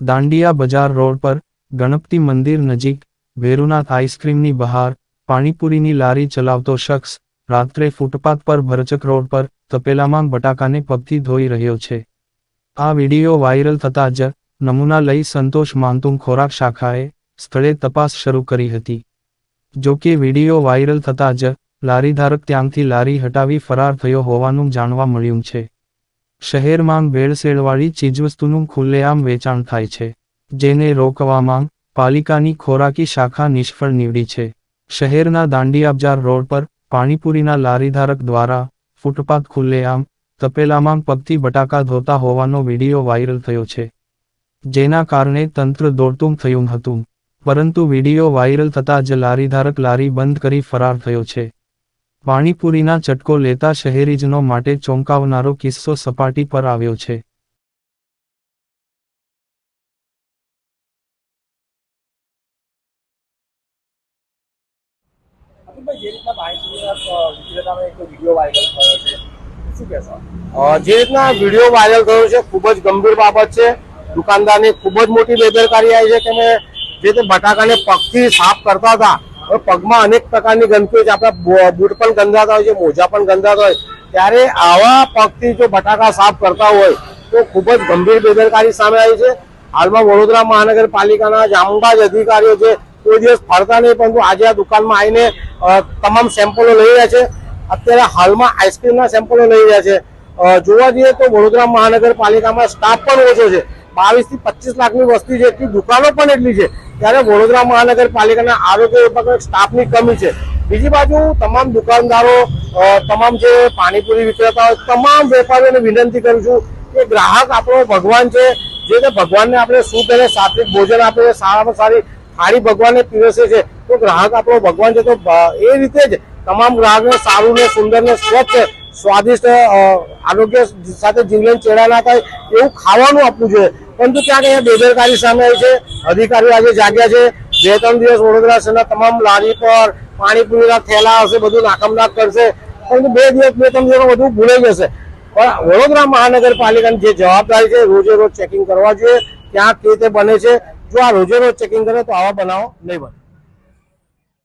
દાંડિયા બજાર રોડ પર ગણપતિ મંદિર નજીક ભેરુનાથ આઈસ્ક્રીમની બહાર પાણીપુરીની લારી ચલાવતો શખ્સ રાત્રે ફૂટપાથ પર ભરચક રોડ પર તપેલામાં બટાકાને પગથી ધોઈ રહ્યો છે. આ વિડિયો વાયરલ થતા જ નમૂના લઈ સંતોષ માનતું ખોરાક શાખાએ સ્થળે તપાસ શરૂ કરી હતી. જો કે વિડિયો વાયરલ થતા જ લારીધારક ત્યાંથી લારી હટાવી ફરાર થયો હોવાનું જાણવા મળ્યું છે. શહેરમાં ભેળસેળવાળી ચીજવસ્તુનું ખુલ્લેઆમ વેચાણ થાય છે, જેને રોકવામાં પાલિકાની ખોરાકી શાખા નિષ્ફળ નીવડી છે. શહેરના દાંડિયાબજાર રોડ પર પાણીપુરીના લારીધારક દ્વારા ફૂટપાથ ખુલ્લેઆમ તપેલામાં પગથી બટાકા ધોતા હોવાનો વીડિયો વાયરલ થયો છે. જેના કારણે તંત્ર દોડતું થયું હતું, પરંતુ વિડિયો વાયરલ થતાં જ લારીધારક લારી બંધ કરી ફરાર થયો છે. પાણીપુરીના ચટકો લેતા શહેરીજનો માટે ચોંકાવનારો કિસ્સો સપાટી પર આવ્યો છે. જે રીતના વીડિયો વાયરલ થયો છે, ખૂબ જ ગંભીર બાબત છે. દુકાનદારની ખૂબ જ મોટી બેદરકારી આવી છે કે જે તે બટાકાને પગથી સાફ કરતા હતા હવે પગમાં અનેક પ્રકારની ગંદકી છે. આપણા બૂટ પણ ગંદાતા હોય છે, મોજા પણ ગંદાતા હોય. ત્યારે આવા પગથી જો બટાકા સાફ કરતા હોય, તો ખૂબ જ ગંભીર બેદરકારી સામે આવી છે. હાલમાં વડોદરા મહાનગરપાલિકાના જામબાજ અધિકારીઓ છે, કોઈ દિવસ ફરતા નહીં, પરંતુ આજે આ દુકાનમાં આવીને તમામ સેમ્પલો લઈ રહ્યા છે. અત્યારે હાલમાં આઈસ્ક્રીમના સેમ્પલો લઈ રહ્યા છે. જોવા જઈએ તો વડોદરા મહાનગરપાલિકામાં સ્ટાફ પણ ઓછો છે. બાવીસથી પચીસ લાખની વસ્તી છે, એટલી દુકાનો પણ એટલી છે. ત્યારે વડોદરા મહાનગરપાલિકાના આરોગ્ય વિભાગના સ્ટાફની કમી છે. બીજી બાજુ તમામ દુકાનદારો તમામ જે પાણીપુરી વિક્રેતા તમામ વેપારીઓને વિનંતી કરું છું કે ગ્રાહક આપણો ભગવાન છે. જે તે ભગવાનને આપણે શુદ્ધ અને સાત્વિક ભોજન આપે છે, સારામાં સારી થાળી ભગવાનને પીરસે છે, તો ગ્રાહક આપણો ભગવાન છે. તો એ રીતે જ તમામ ગ્રાહકને સારું ને સુંદર ને સ્વચ્છ, સ્વાદિષ્ટ આરોગ્ય સાથે જીવન ચેડા ના થાય એવું ખાવાનું આપવું જોઈએ. પરંતુ ક્યાંક અહીંયા બેદરકારી સામે આવી છે, અધિકારીઓ આજે જાગ્યા છે. બે, ત્રણ દિવસ વડોદરા શહેરના તમામ લારી પર પાણીપુરીના થેલા હશે, બધું નાકમનાક કરશે. પરંતુ બે દિવસ, બે, ત્રણ દિવસ બધું ભૂલાઈ જશે. પણ વડોદરા મહાનગરપાલિકાની જે જવાબદારી છે, રોજે રોજ ચેકિંગ કરવા જોઈએ. ક્યાં કે રીતે બને છે, જો આ રોજે રોજ ચેકિંગ કરે તો આવા બનાવો નહીં બને.